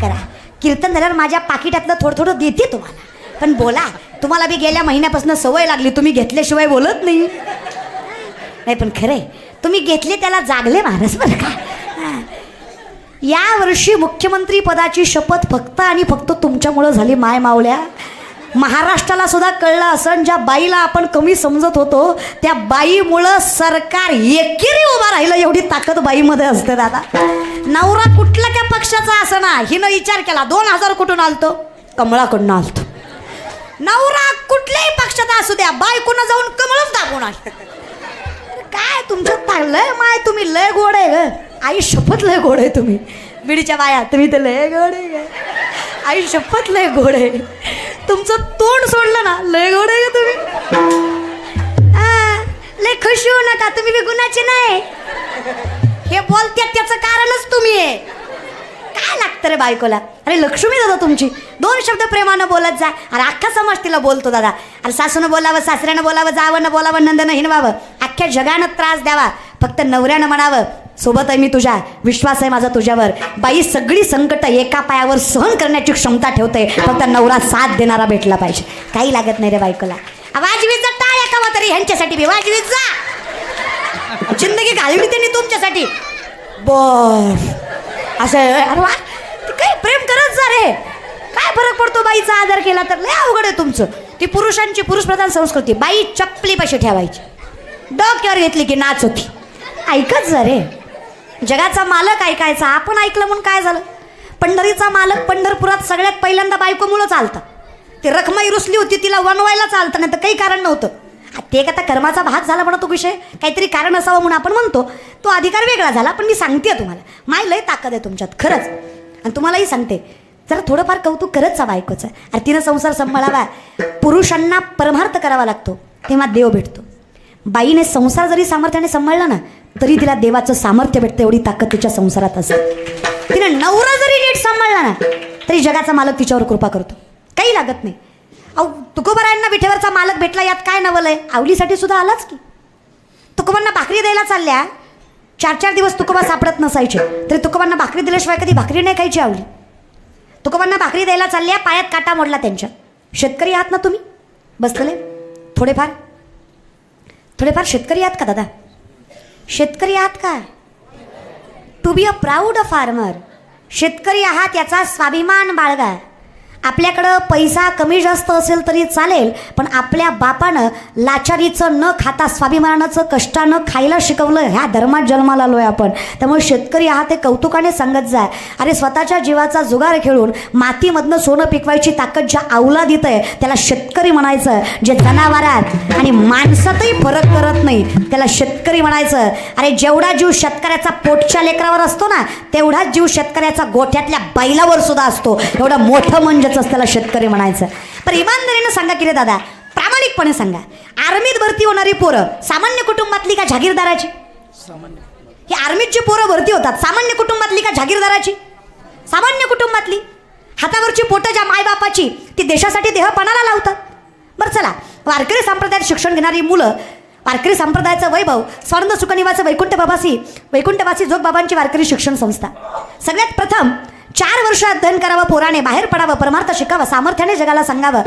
करा. कीर्तन झाल्यावर माझ्या पाकिटातलं थोडं थोडं देते तुम्हाला. पण बोला तुम्हाला बी गेल्या महिन्यापासून सवय लागली तुम्ही घेतल्याशिवाय बोलत नाही. नाही पण खरे तुम्ही घेतले त्याला जागले महाराज बरं का? यावर्षी मुख्यमंत्री पदाची शपथ फक्त आणि फक्त तुमच्यामुळं झाली माय मावल्या. महाराष्ट्राला सुद्धा कळलं असं ज्या बाईला आपण कमी समजत होतो त्या बाईमुळं सरकार एकेरी उभा राहिलं एवढी ताकद बाईमध्ये असते दादा. नवरा कुठल्या त्या पक्षाचा असं ना हिनं विचार केला दोन हजार कुठून आलतो? कमळाकडून आलतो. नवरा कुठल्याही पक्षाचा असू द्या बायकोनं जाऊन कमळच दाबून आली. काय तुमचं लय माय तुम्ही लय गोड आहे ग. आई शपथ लय गोड आहे तुम्ही. बिडीच्या बाया तुम्ही तर लय गोड आहे ग. आई शपथ लय गोड आहे. तुमचं तोंड सोडलं ना लय गोड आहे तुम्ही. लय खुश होऊ नका तुम्ही बी गुणाचे नाही. हे बोलते त्याचं कारणच तुम्ही आहे. काय लागतं रे बायकोला? अरे लक्ष्मी दादा तुमची. दोन शब्द प्रेमानं बोलत जा. अरे अख्खा समाज तिला बोलतो दादा. अरे सासूनं बोलावं सासऱ्यानं बोलावं जावं बोलावं नंदनं हिनवावं अख्ख्या जगानं त्रास द्यावा. फक्त नवऱ्यानं म्हणावं सोबत आहे मी तुझ्या विश्वास आहे माझा तुझ्यावर. बाई सगळी संकट एका पायावर सहन करण्याची क्षमता ठेवते फक्त नवरा साथ देणारा भेटला पाहिजे. काही लागत नाही रे बायकोला. वाजवीत जा टाळ्या कावा तरी ह्यांच्यासाठी बी. हो, वाजवीत जा. जिंदगी घालवली त्यांनी तुमच्यासाठी. बर. असं अरे वा काय प्रेम करत जा रे. काय फरक पडतो बाईचा आदर केला तर? लय अवघड आहे तुमचं. ती पुरुषांची पुरुषप्रधान संस्कृती. बाई चपली पैसे ठेवायची. डोक्यावर घेतली की नाच होती. ऐकत जा रे. जगाचा मालक ऐकायचा आपण ऐकलं म्हणून काय झालं? पंढरीचा मालक पंढरपुरात सगळ्यात पहिल्यांदा बायकोमुळं चालतं. ती रखमाई रुसली होती तिला वनवायला चालतं नाही तर काही कारण नव्हतं. ते एक आता कर्माचा भाग झाला म्हणा तो विषय. काहीतरी कारण असावं म्हणून आपण म्हणतो. तो अधिकार वेगळा झाला पण मी सांगते तुम्हाला. माय लय ताकद आहे तुमच्यात खरंच. आणि तुम्हालाही सांगते. जरा थोडंफार कौतुक करत जा बायकोचं. अरे तिनं संसार सांभाळावा. पुरुषांना परमार्थ करावा लागतो तेव्हा देव भेटतो. बाईने संसार जरी सामर्थ्याने सांभाळला ना तरी तिला देवाचं सामर्थ्य भेटतं एवढी ताकद तिच्या संसारात असते. तिनं नवरा जरी नीट सांभाळला ना तरी जगाचा मालक तिच्यावर कृपा करतो. काही लागत नाही. अहो तुकोबरायांना विठेवरचा मालक भेटला यात काय नवल आहे? आवलीसाठी सुद्धा आलाच की. तुकोबांना भाकरी द्यायला चालल्या चार चार दिवस तुकोबा सापडत नसायचे. तरी तुकोबांना भाकरी दिल्याशिवाय कधी भाकरी नाही खायची आवली. तुकोबांना भाकरी द्यायला चालल्या पायात काटा मोडला त्यांच्या. शेतकरी आहात ना तुम्ही? बसलेले थोडेफार? थोडेफार शेतकरी आहात का दादा? शेतकरी आहात का? To be a proud farmer शेतकरी आहात याचा स्वाभिमान बाळगा. आपल्याकडं पैसा कमी जास्त असेल तरी चालेल पण आपल्या बापानं लाचारीचं न खाता स्वाभिमानाचं कष्टानं खायला शिकवलं ह्या धर्मात जन्माला आलो आहे आपण. त्यामुळे शेतकरी आहात हे कौतुकाने सांगत जाय अरे स्वतःच्या जीवाचा जुगार खेळून मातीमधनं सोनं पिकवायची ताकद ज्या अवलादीत आहे त्याला शेतकरी म्हणायचं. जे जनावरात आणि माणसातही फरक करत नाही त्याला शेतकरी म्हणायचं अरे जेवढा जीव शेतकऱ्याचा पोटच्या लेकरावर असतो ना तेवढाच जीव शेतकऱ्याचा गोठ्यातल्या बैलावर सुद्धा असतो. एवढं मोठं म्हणजेच त्याला शेतकरी म्हणायचं. पण इमानदारीनं सांगा की रे दादा प्रामाणिकपणे सांगा. आर्मीत भरती होणारी पोरं सामान्य कुटुंबातली का जागीरदाराची? ही आर्मीची पोरं भरती होतात सामान्य कुटुंबातली का जागीरदाराची? सामान्य कुटुंबातली. हातावरची पोटं ज्या मायबापाची ती देशासाठी देहपणाला लावतात. बरं चला. वारकरी संप्रदायात शिक्षण घेणारी मुलं वारकरी संप्रदायाचं वैभव स्वर्ण सुखनिवाचं वैकुंठ बाबासी वैकुंठवासी जोग वारकरी शिक्षण संस्था. सगळ्यात प्रथम चार वर्ष अध्ययन करावं पोराने बाहेर पडावं परमार्थ शिकावं सामर्थ्याने जगाला सांगावं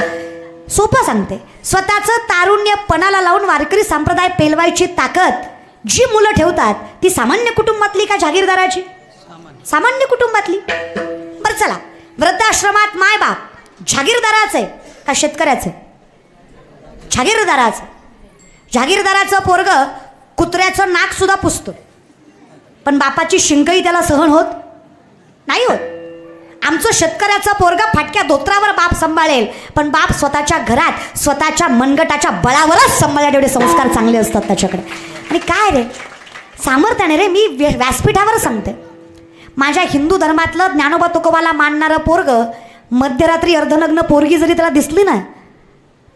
सोपं सांगते. स्वतःचं तारुण्य पणाला लावून वारकरी संप्रदाय पेलवायची ताकद जी मुलं ठेवतात ती सामान्य कुटुंबातली का जागीरदाराची? सामान्य कुटुंबातली. बरं चला वृद्धाश्रमात मायबाप जागीरदाराचे का शेतकऱ्याचे? जागीरदाराचं. जागीरदाराचं पोरग कुत्र्याचं नाक सुद्धा पुसतो. पण बापाची शिंकही त्याला सहन होत नाही होत. आमचं शेतकऱ्याचं पोरग फाटक्या धोत्रावर बाप सांभाळेल पण बाप स्वतःच्या घरात स्वतःच्या मनगटाच्या बळावरच सांभाळल्या एवढे संस्कार चांगले असतात त्याच्याकडे. आणि काय रे? सामर्थ्याने रे मी व्यासपीठावर सांगते. माझ्या हिंदू धर्मातलं ज्ञानोबा तुकोबाला मानणारं पोरग मध्यरात्री अर्धनग्न पोरगी जरी त्याला दिसली ना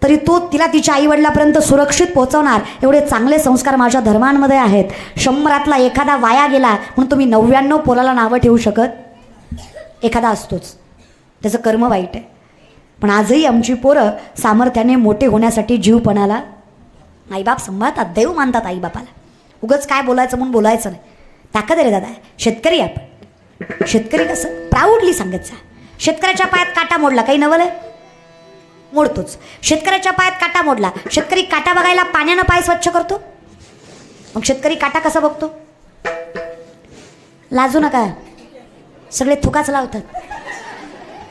तरी तो तिला तिच्या आईवडिलापर्यंत सुरक्षित पोहोचवणार. एवढे चांगले संस्कार माझ्या धर्मांमध्ये आहेत. शंभरातला एखादा वाया गेला म्हणून तुम्ही नव्याण्णव पोराला नावं ठेवू शकत? एखादा असतोच. त्याचं कर्म वाईट आहे. पण आजही आमची पोरं सामर्थ्याने मोठे होण्यासाठी जीवपणाला आईबाप सांभाळतात देव मानतात आईबापाला. उगच काय बोलायचं म्हणून बोलायचं नाही. ताकद आहे रे दादा. शेतकरी आपण. शेतकरी कसं? प्राऊडली सांगत जा. शेतकऱ्याच्या पायात काटा मोडला. काही नवल आहे? मोडतोच. शेतकऱ्याच्या पायात काटा मोडला. शेतकरी काटा बघायला पाण्यानं पाय स्वच्छ करतो. मग शेतकरी काटा कसा बघतो? लाजू नका. सगळे थुकाच लावतात.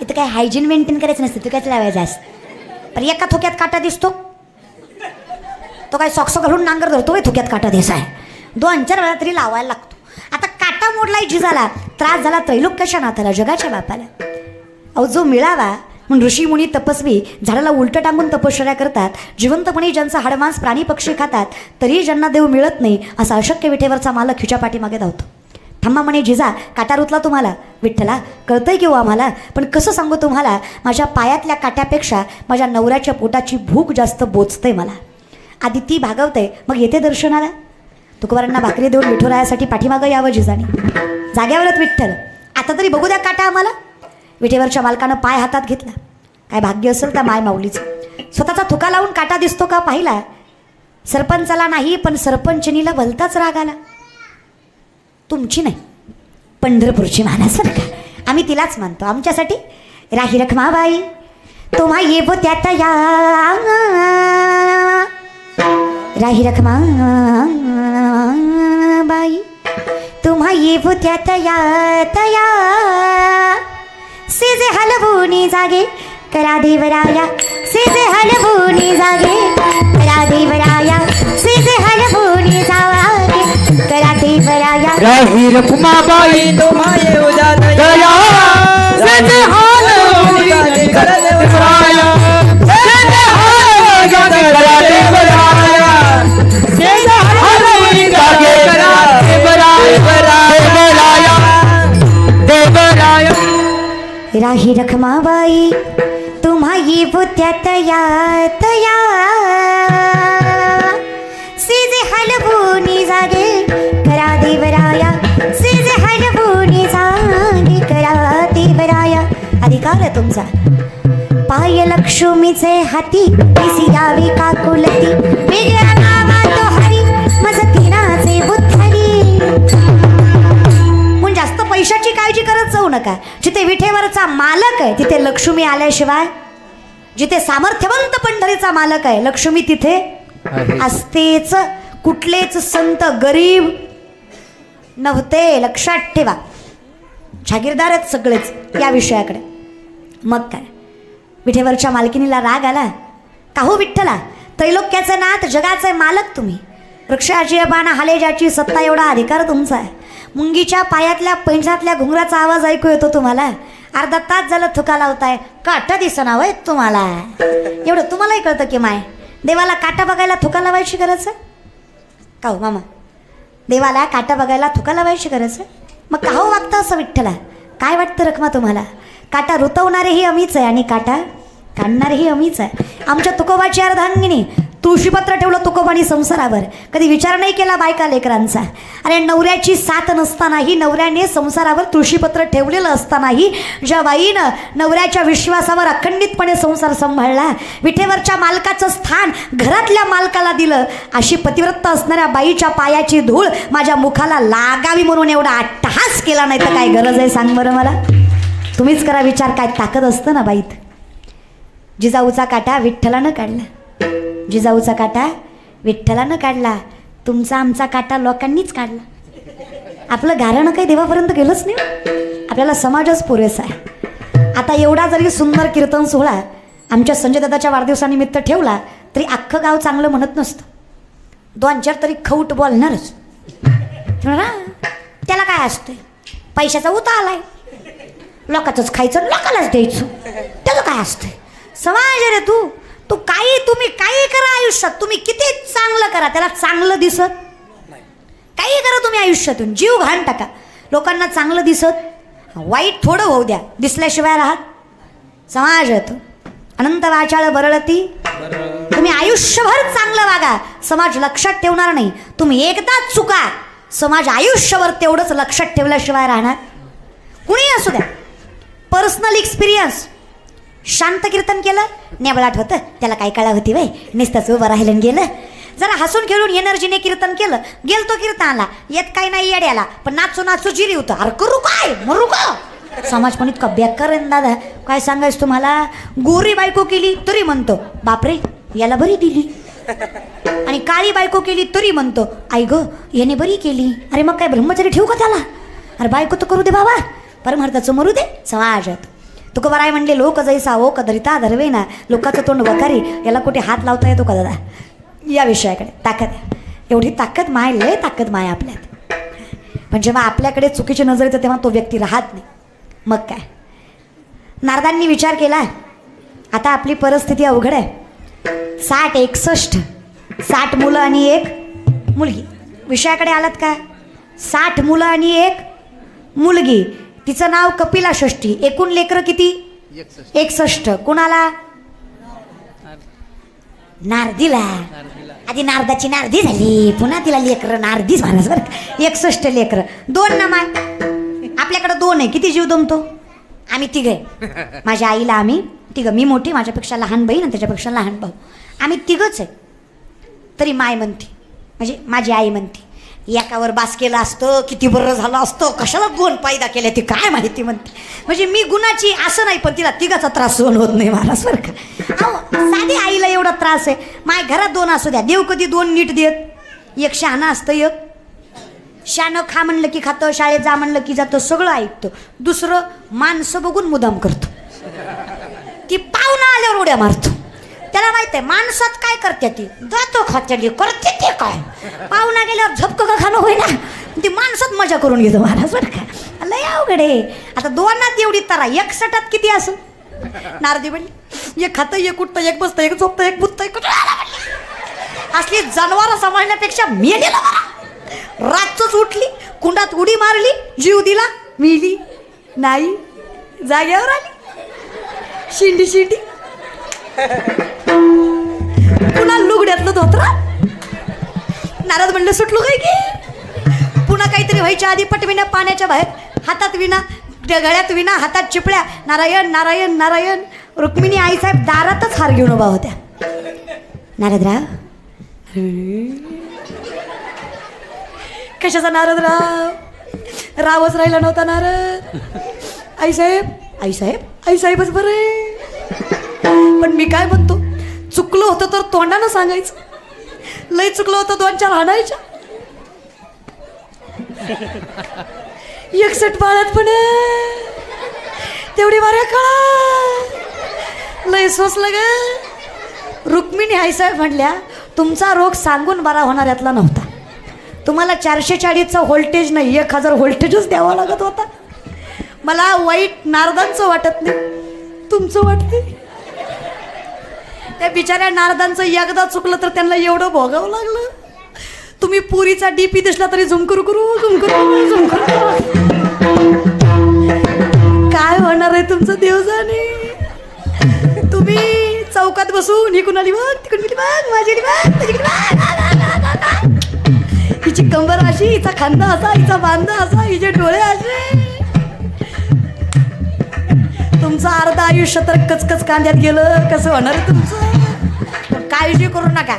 इथं काय हायजीन मेंटेन करायचं नसतं थुक्याच लावायचं असतं पण एका थुक्यात काटा दिसतो. तो काय सॉक्स घालून नांगर धरतो बे थुक्यात काटा दिसाय. दोन चार वेळा तरी लावायला लागतो. आता काटा मोडलाय झिजाला त्रास झाला त्रैलोक्याच्या नाथाला जगाच्या बापाला. अहो जो मिळावा म्हणून ऋषी मुनी तपस्वी झाडाला उलटं टांगून तपश्चर्या करतात. जिवंतपणे ज्यांचा हाडमांस प्राणी पक्षी खातात तरीही ज्यांना देव मिळत नाही असा अशक्य विठेवरचा मालक खिच्या पाठीमागे धावतो. थांबा म्हणे जिजा काटा रुतला तुम्हाला. विठ्ठला कळतंय की हो आम्हाला पण कसं सांगू तुम्हाला? माझ्या पायातल्या काट्यापेक्षा माझ्या नवऱ्याच्या पोटाची भूक जास्त बोचते मला. आधी ती भागवते मग येते दर्शनाला? तुकोबारांना भाकरी देऊन विठुरायासाठी पाठीमागं यावं जिजाने. जाग्यावरच विठ्ठल. आता तरी बघू द्या काटा आम्हाला. विठेवरच्या मालकानं पाय हातात घेतला. काय भाग्य असेल त्या माय माऊलीचं. स्वतःचा थुका लावून काटा दिसतो का पाहिला? सरपंचाला नाही पण सरपंचनीला भलताच राग आला. तुमची नाही पंढरपूरची मानस का? आम्ही तिलाच मानतो. आमच्यासाठी राही रखमाबाई तुम्हा येव त्यात या राही रखमा बाई तुम्हा येव त्यात या तया. सेजे हलवूनी जागे करा देवराया सेजे हलवूनी जागे करा देवराया सेजे हलवूनी जागे करा देवराया राही रखमाबाई तुम्हाये उजात दया सज हाल त्यात यात या. सीजे हलवूनी जागे करा देवराया. सीजे हलवूनी जागे करा देवराया. अधिकार तुमचा. पाय लक्ष्मीचे हाती दिसी यावी काकुलती. वेगळ्या नावा तो हरी मज तिनाचे बुद्धरी. पण जास्त पैशाची काळजी करत जाऊ नका. जिथे विठेवरचा मालक आहे तिथे लक्ष्मी आल्याशिवाय जिथे सामर्थ्यवंत पंढरीचा मालक आहे. लक्ष्मी तिथे असतेच. कुठलेच संत गरीब नव्हते. लक्षात ठेवा. जागीरदार आहेत सगळेच या विषयाकडे. मग काय? विठेवरच्या मालकिनीला राग आला? काहो विठ्ठला? त्रैलोक्याचे नाथ जगाचे मालक तुम्ही. वृक्षाची बाणा हाले ज्याची सत्ता एवढा अधिकार तुमचा आहे. मुंगीच्या पायातल्या पैंजातल्या घुंगराचा आवाज ऐकू येतो तुम्हाला. अर्धा तास झालं थुका लावताय. काटा दिसना वय तुम्हाला. एवढं तुम्हालाही कळतं की माय? देवाला काटा बघायला थुका लावायची गरज आहे? का हो मामा? देवाला काटा बघायला थुका लावायची गरज आहे? मग का हो वागतं असं विठ्ठला? काय वाटतं रखमा तुम्हाला? काटा रुतवणारेही अमीच आहे आणि काटा काढणारेही अमीच आहे. आमच्या तुकोबाची अर्धांगिनी तुळशीपत्र ठेवलं तुकोबानी संसारावर. कधी विचार नाही केला बायका लेकरांचा. अरे नवऱ्याची साथ नसतानाही नवऱ्याने संसारावर तुळशीपत्र ठेवलेलं असतानाही ज्या बाईनं नवऱ्याच्या विश्वासावर अखंडितपणे संसार सांभाळला विठेवरच्या मालकाचं स्थान घरातल्या मालकाला दिलं अशी पतिव्रत असणाऱ्या बाईच्या पायाची धूळ माझ्या मुखाला लागावी म्हणून एवढा अट्टहास केला नाही तर काय गरज आहे सांग बरं मला? तुम्हीच करा विचार काय ताकद असतं ना बाईत. जिजाऊचा काटा विठ्ठलानं काढला. जिजाऊचा काटा विठ्ठलानं काढला. तुमचा आमचा काटा लोकांनीच काढला. आपलं गारणं काही देवापर्यंत गेलंच नाही हो. आपल्याला समाजच पुरेसा आहे. आता एवढा जरी सुंदर कीर्तन सोहळा आमच्या संजय दादाच्या वाढदिवसानिमित्त ठेवला तरी अख्खं गाव चांगलं म्हणत नसतं. दोन चार तरी खऊट बोलणारच. त्याला काय असतंय? पैशाचा उता आलाय. लोकांचंच खायचं लोकांनाच द्यायचं. त्याचं काय असतंय? समाज रे तू. तो काही तुम्ही काही करा आयुष्यात. तुम्ही किती चांगलं करा त्याला चांगलं दिसत. काही करा तुम्ही आयुष्यातून. जीव घाण टाका. लोकांना चांगलं दिसत. वाईट थोडं होऊ द्या. दिसल्याशिवाय राहत. समाज येतो अनंत वाचाळ बरळती. तुम्ही आयुष्यभर चांगलं वागा. समाज लक्षात ठेवणार नाही. तुम्ही एकदाच चुका. समाज आयुष्यभर तेवढंच लक्षात ठेवल्याशिवाय राहणार. कुणी असू द्या. पर्सनल एक्सपिरियन्स शांत कीर्तन केलं नेबळाट आठवतं त्याला काय कळा होती वय? निस्ताच उभं राहिलं गेलं. जरा हसून खेळून एनर्जीने कीर्तन केलं. गेल तो कीर्तनाला येत काय नाही येड्याला पण नाचू नाचू जिरी होतं. अरे करू काय? मरू का? समाज पण इतका बेकार आहे दादा. काय सांगायचं तुम्हाला? गोरी बायको केली तरी म्हणतो. बापरे याला बरी दिली. आणि काळी बायको केली तरी म्हणतो. आई ग याने बरी केली. अरे मग काय ब्रह्मचारी ठेवू का त्याला? अरे बायको तर करू दे बाबा. परमार्थाचं मरू दे. समाजात. तुका म्हणले लोक जैसा हो, ओ कदरिता धरवेना लोकाचं तोंड वकारी याला कुठे हात लावता येतो का दादा? या विषयाकडे ताकद. एवढी ताकद माय लय ताकद माय आपल्यात. पण जेव्हा आपल्याकडे चुकीची नजर येते तेव्हा तो व्यक्ती राहत नाही. मग काय? नारदांनी विचार केला आता आपली परिस्थिती अवघड आहे. साठ एकसष्ट साठ मुलं आणि एक मुलगी. विषयाकडे आलात का? साठ मुलं आणि एक मुलगी. तिचं नाव कपिला षष्ठी. एकूण लेकरं किती? एकसष्ट. कुणाला? नारदीला. आधी नारदाची नारदी झाली. पुन्हा तिला लेकरं नारदीच म्हणास बरं का. एकसष्ट लेकरं. दोन ना माय. आपल्याकडं दोन आहे. किती जीव दमतो? आम्ही तिघ आहे. माझ्या आईला आम्ही तिघं. मी मोठी माझ्यापेक्षा लहान बहीण आणि त्याच्यापेक्षा लहान भाऊ. आम्ही तिघंच आहे. तरी माय म्हणते. म्हणजे माझी आई म्हणते. एकावर बास केलं असतं किती बरं झालं असतं कशाला गुण पायदा केल्या ती काय माहिती म्हणते. म्हणजे मी गुणाची असं नाही पण तिला तिघाचा त्रास सहन होत नाही मला सारखा अहो साधी आईला एवढा त्रास आहे. माय घरात दोन असू द्या. देव कधी दोन नीट देत? एक शहाणं असतं एक. शानं खा म्हणलं की खातं शाळेत जा म्हणलं की जातं सगळं ऐकतं. दुसरं माणसं बघून मुदाम करतो. ती पाहुणा आल्यावर उड्या मारतो. त्याला माहिती आहे माणसात काय करते ती? जातो खात्याली करते ते काय? पाहुणा गेल्यावर झपकं का खाणं होईना? ती माणसात मजा करून घेतो महाराज बरं का? लय अवघड आहे. आता दोनात एवढी तरा एक सटात किती असं? नारदी म्हणली एक खातं एक उठतं एक बसतं एक झोपतं एक बुत्तं एक असली जनावर सांभाळण्यापेक्षा मेलेला बरा. रातच उठली कुंडात उडी मारली जीव दिला मिली नाही जाग्यावर आली. शिंडी शिंडी. धोत्रा नारद म्हणलं सुटलो काय की? पुन्हा काहीतरी व्हायच्या आधी पटविना पाण्याच्या बाहेर हातात विना त्या गळ्यात विना हातात चिपळ्या. नारायण नारायण नारायण. रुक्मिणी आईसाहेब दारातच हार घेऊन उभा होत्या. नारदराव? कशाचा नारदराव? रावच राहिला नव्हता नारद. आईसाहेब आईसाहेब आईसाहेबच बरे. पण मी काय म्हणतो? चुकलो होतं तर तोंडानं सांगायचं. लय चुकलं होतं दोन चार हाणायच्या. एकसठ बाळात पण तेवढी बऱ्या काळा लय सोसलं ग. रुक्मिणी आईसाहेब म्हणल्या तुमचा रोग सांगून बरा होणार यातला नव्हता. तुम्हाला चारशे चाळीसचा व्होल्टेज नाही एक हजार व्होल्टेजच द्यावा लागत होता. मला वाईट नारदांचं वाटत नाही. तुमचं वाटते त्या बिचाऱ्या नारदांचं एकदा चुकलं तर त्यांना एवढं भोगावं लागलं. तुम्ही पुरीचा डीपी दिसला तरी झुमकुर करू झुमकुर करू झुम करू काय होणार आहे तुमचं देव जाणे तुम्ही चौकात बसून इकून आली बघ तिकडून गेली बघ माझी गेली बघ तुझी बघ. आ, आ, आ, आ, आ. हिची कंबर अशी हिचा खांदा असा हिचा बांधा असा हिचे डोळे असे. तुमचं अर्ध आयुष्य तर कचकच कांद्यात गेलं. कसं होणार तुमचं? काळजी करू नका.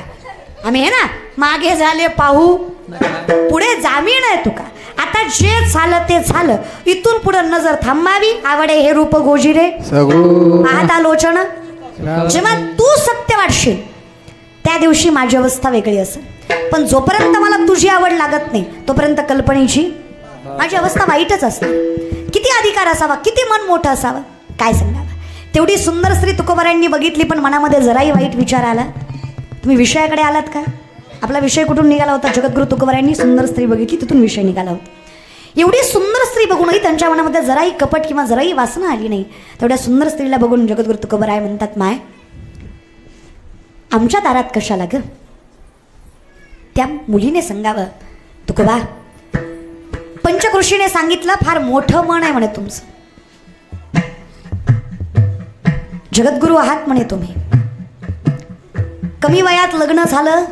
आम्ही हे ना मागे झाले पाहू. पुढे जामीन आहे तुका. आता जे झालं ते झालं. इथून पुढे नजर थांबावी. आवडे हे रूप गोजिरे. पाहता लोचन जेव्हा तू सत्य वाटशील त्या दिवशी माझी अवस्था वेगळी असेल. पण जोपर्यंत मला तुझी आवड लागत नाही तोपर्यंत कल्पनेची माझी अवस्था वाईटच असते किती अधिकार असावा किती मन मोठं असावं? काय सांगावं? तेवढी सुंदर स्त्री तुकोबारांनी बघितली पण मनामध्ये जराही वाईट विचार आला. तुम्ही विषयाकडे आलात का? आपला विषय कुठून निघाला होता? जगद्गुरु तुकोबारांनी सुंदर स्त्री बघितली तिथून विषय निघाला होता. एवढी सुंदर स्त्री बघूनही त्यांच्या मनामध्ये जराही कपट किंवा जराही वासना आली नाही. तेवढ्या सुंदर स्त्रीला बघून जगद्गुरु तुकोबराय म्हणतात माय आमच्या दारात कशाला ग? त्या मुलीने सांगावं तुकोबा पंचकृषीने सांगितलं फार मोठं मन आहे म्हणे तुमचं. जगद्गुरु आहात म्हणे तुम्ही. कमी वयात लग्न झालं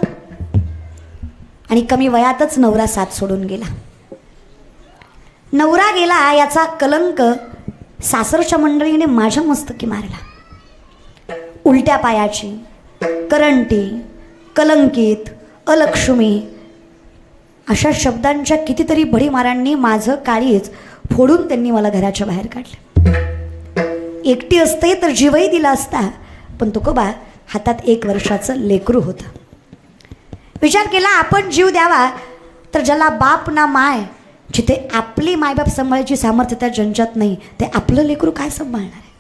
आणि कमी वयातच नवरा साथ सोडून गेला. नवरा गेला याचा कलंक सासरच्या मंडळीने माझ्या मस्तकी मारला. उलट्या पायाची करंटी कलंकित अलक्ष्मी अशा शब्दांच्या कितीतरी भडीमारांनी माझं काळीच फोडून त्यांनी मला घराच्या बाहेर काढलं. एकटी असते तर जीवही दिला असता. पण तुकोबा हातात एक वर्षाचं लेकरू होतं. विचार केला आपण जीव द्यावा. तर ज्याला बाप ना माय जिथे आपली मायबाप सांभाळायची सामर्थ्य त्या जंजात नाही ते आपलं लेकरू काय सांभाळणार आहे?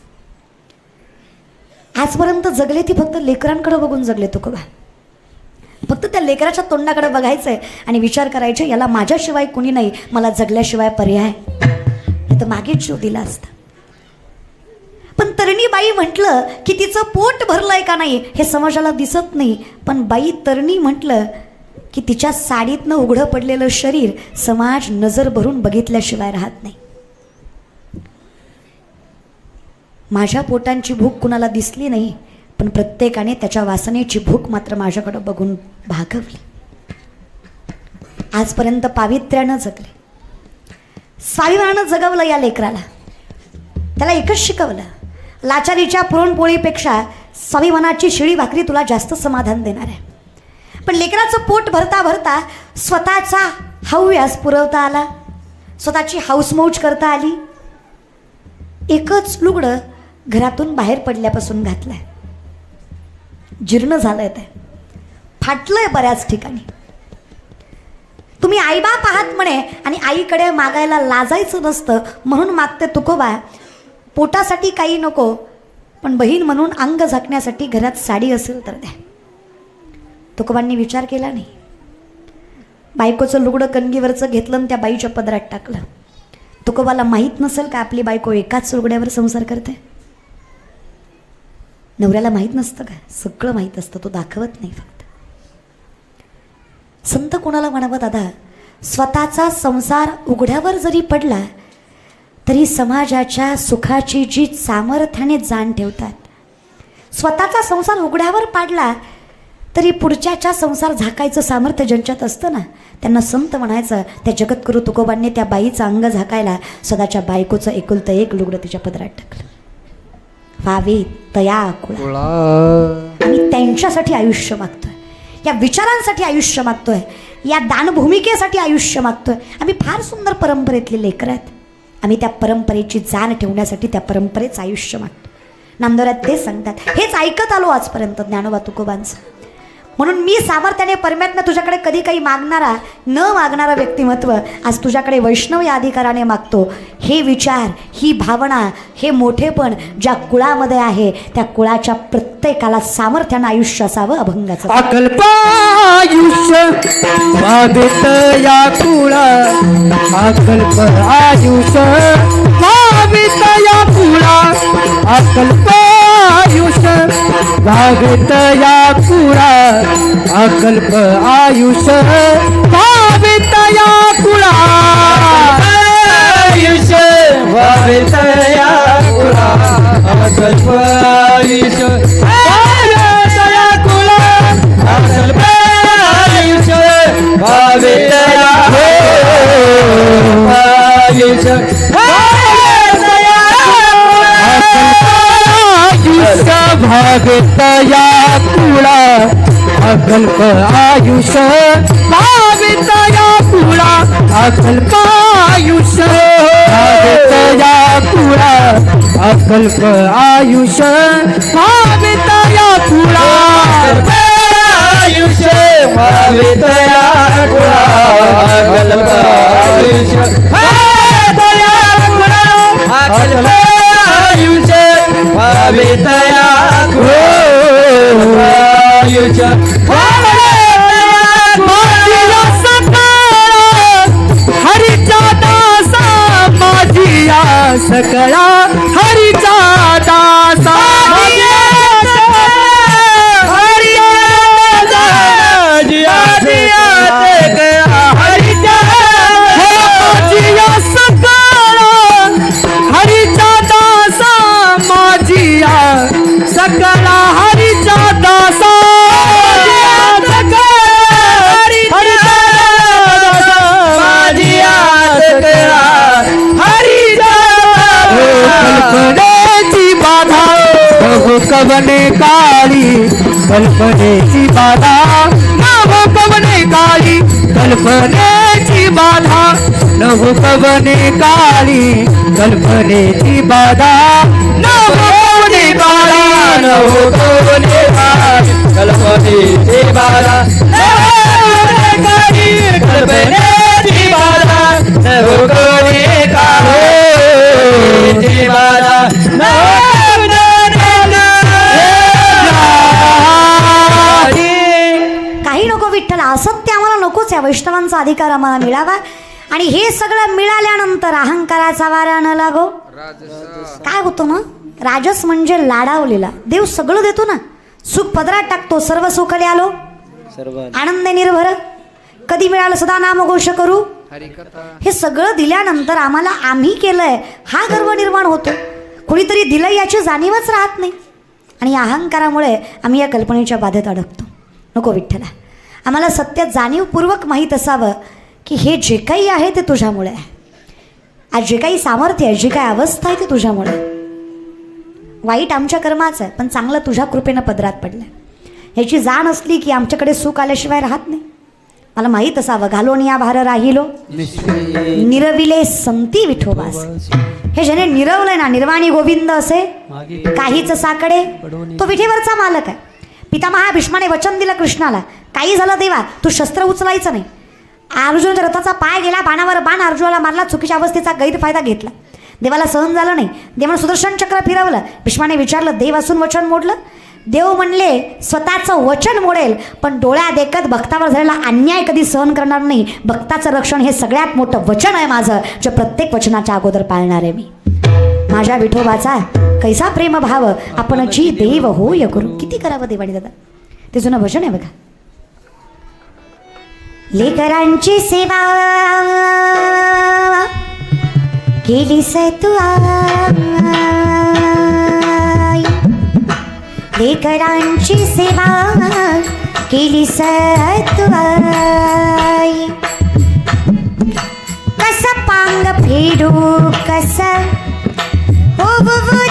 आजपर्यंत जगले ती फक्त लेकरांकडे बघून जगले तो बा फक्त त्या लेकराच्या तोंडाकडे बघायचं आहे आणि विचार करायचे याला माझ्याशिवाय कुणी नाही मला जगल्याशिवाय पर्याय. तर मागेच जीव दिला असता. पण तरणीबाई म्हटलं की तिचं पोट भरलं आहे का नाही हे समाजाला दिसत नाही. पण बाई तरणी म्हटलं की तिच्या साडीतनं उघडं पडलेलं शरीर समाज नजर भरून बघितल्याशिवाय राहत नाही. माझ्या पोटांची भूक कुणाला दिसली नाही पण प्रत्येकाने त्याच्या वासनेची भूक मात्र माझ्याकडं बघून भागवली. आजपर्यंत पावित्र्यानं जगले. स्वाभिमानानं जगवलं या लेकराला. त्याला एकच शिकवलं. लाचारीच्या पुरणपोळीपेक्षा स्वाभिमानाची शिळी भाकरी तुला जास्त समाधान देणार आहे. पण लेकराचं पोट भरता भरता स्वतःचा हव्यास पुरवता आला. स्वतःची हाऊसमौज करता आली. एकच लुगडं घरातून बाहेर पडल्यापासून घातलंय. जीर्ण झालंय ते. फाटलंय बऱ्याच ठिकाणी. तुम्ही आईबाप आहात म्हणे आणि आईकडे मागायला लाजायचं नसतं म्हणून मागते तुकोबा. पोटासाठी काही नको पण बहीण म्हणून अंग झाकण्यासाठी घरात साडी असेल तर द्या. तुकोबांनी विचार केला नाही. बायकोचं लुगडं कणगीवरचं घेतलं आणि त्या बाईच्या पदरात टाकलं. तुकोबाला माहीत नसेल का आपली बायको एकाच लुगड्यावर संसार करते? नवऱ्याला माहीत नसतं का? सगळं माहीत असतं तो दाखवत नाही फक्त. संत कोणाला म्हणावं दादा? स्वतःचा संसार उघड्यावर जरी पडला तरी समाजाच्या सुखाची जी सामर्थ्याने जाण ठेवतात. स्वतःचा संसार उघड्यावर पाडला तरी पुढच्याच्या संसार झाकायचं सामर्थ्य ज्यांच्यात असतं ना त्यांना संत म्हणायचं त्या जगतगुरु तुकोबांनी त्या बाईचं अंग झाकायला स्वतःच्या बायकोचं एकुलतं एक लुगडं तिच्या पदरात टाकलं. व्हावे तया आम्ही त्यांच्यासाठी आयुष्य मागतोय. या विचारांसाठी आयुष्य मागतोय. या दानभूमिकेसाठी आयुष्य मागतोय. आम्ही फार सुंदर परंपरेतले लेकर आहेत. आम्ही त्या परंपरेची जाण ठेवण्यासाठी त्या परंपरेचं आयुष्य मागतो. नामदोऱ्यात ते सांगतात हेच ऐकत आलो आजपर्यंत ज्ञानोबा तुकोबांचं. म्हणून मी सामर्थ्याने परमात्मा तुझ्याकडे कधी काही मागणारा न मागणारा व्यक्तिमत्व आज तुझ्याकडे वैष्णव या अधिकाराने मागतो. हे विचार ही भावना हे मोठेपण ज्या कुळामध्ये आहे त्या कुळाच्या प्रत्येकाला सामर्थ्यानं आयुष्य असावं अभंगाचं. अकल्पायुष्य भावित या कुळा अकल्प आयुष्य या कुळा या कुळा. अकल्प आयुष्य भावित या कुळा आयुष्य भावित या कुळा अकल्प आयुष्य भावित या कुळा अकल्प आयुष्य भावित या आयुष्य भावित या आयुष्य भावित या कुळा अकल्प आयुष्य? भावितया पुरा. अकल्प आयुष्य? भावितया पुरा. अकल्प आयुष्य? भावितया पुरा. कल्पनेची बाधा. नाव कवने काळी कल्पनेची बाधा. नभो कवने काळी कल्पनेची बाधा. नभो कवने काळी नव कवने काळी कल्पनेची बाधा. नव कवने काळी कल्पनेची विठ्ठल असत्य आम्हाला नकोच या वैष्णवांचा अधिकार आम्हाला मिळावा. आणि हे सगळं मिळाल्यानंतर अहंकाराचा वारा न लागो. काय होतो ना राजस म्हणजे लाडावलेला. देव सगळं देतो ना. सुख पदरात टाकतो सर्व सुखले आलो. सर्व आनंद निर्भर. कधी मिळालं सदा नाम घोष करू. हे सगळं दिल्यानंतर आम्हाला आम्ही केलंय. हा गर्व निर्माण होतो. कुणीतरी दिलं याची जाणीवच राहत नाही. आणि या अहंकारामुळे आम्ही या कल्पनेच्या बाधेत अडकतो. नको विठ्ठला. आम्हाला सत्य जाणीवपूर्वक माहीत असावं की हे जे काही आहे ते तुझ्यामुळे आहे. आज जे काही सामर्थ्य आहे जी काही अवस्था आहे ती तुझ्यामुळे वाईट आमच्या कर्माचं आहे पण चांगलं तुझ्या कृपेनं पदरात पडलं ह्याची जाण असली की आमच्याकडे सुख आल्याशिवाय राहत नाही. मला माहीत असावं घालून या भार राहिलो. निरविले संती विठोबास. हे ज्याने निरवलंय ना निर्वाणी गोविंद असे काहीच साकडे तो विठेवरचा मालक आहे. पितामहा भीष्माने वचन दिलं कृष्णाला काही झालं देवा तू शस्त्र उचलायचं नाही. अर्जुनाच्या रथाचा पाय गेला बाणावर बाण अर्जुनाला मारला चुकीच्या अवस्थेचा गैरफायदा घेतला. देवाला सहन झालं नाही. देवानं सुदर्शन चक्र फिरवलं. भीष्माने विचारलं देव असून वचन मोडलं? देव म्हणले स्वतःचं वचन मोडेल पण डोळ्या देखत भक्तावर झालेला अन्याय कधी सहन करणार नाही. भक्ताचं रक्षण हे सगळ्यात मोठं वचन आहे माझं जे प्रत्येक वचनाच्या अगोदर पाळणार आहे मी. माझ्या विठोबाचा कैसा प्रेम भाव आपण जी देव होय करू. किती करावं देवाणी दादा? ते जुनं भजन आहे बघा. लेकरांची सेवा. केलीस तू लेकरांची सेवा. केलीस तू आई. कस पांग फेडू कस? हो, हो, हो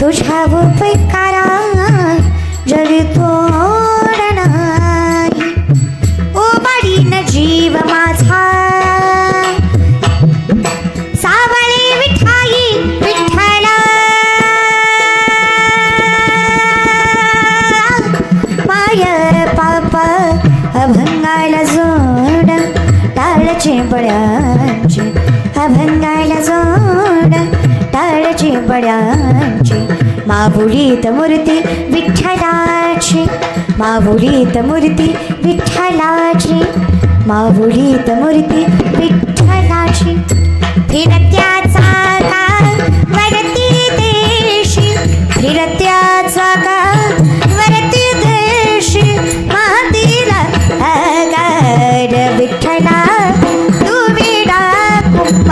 तुझ्या उपकारा जग थोड नाही ओ बाळीन जीव माझा माऊलीत मूर्ती विठ्ठलाची. माऊलीत मूर्ती विठ्ठलाची. माऊलीत मूर्ती विठ्ठलाची. फिरत्याचा का वरती देशी. फिरत्याचा का वरती देशी. महातीला अगार विठ्ठला तू विडा कुंभ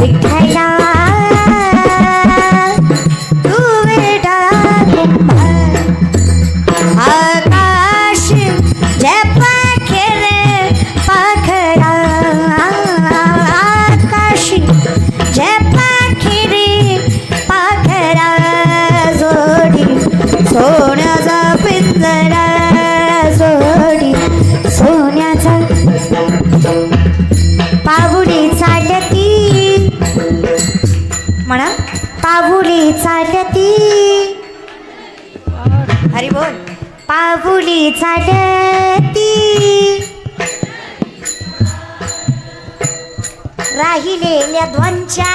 विठ्ठला राहिलेल्या दोन चार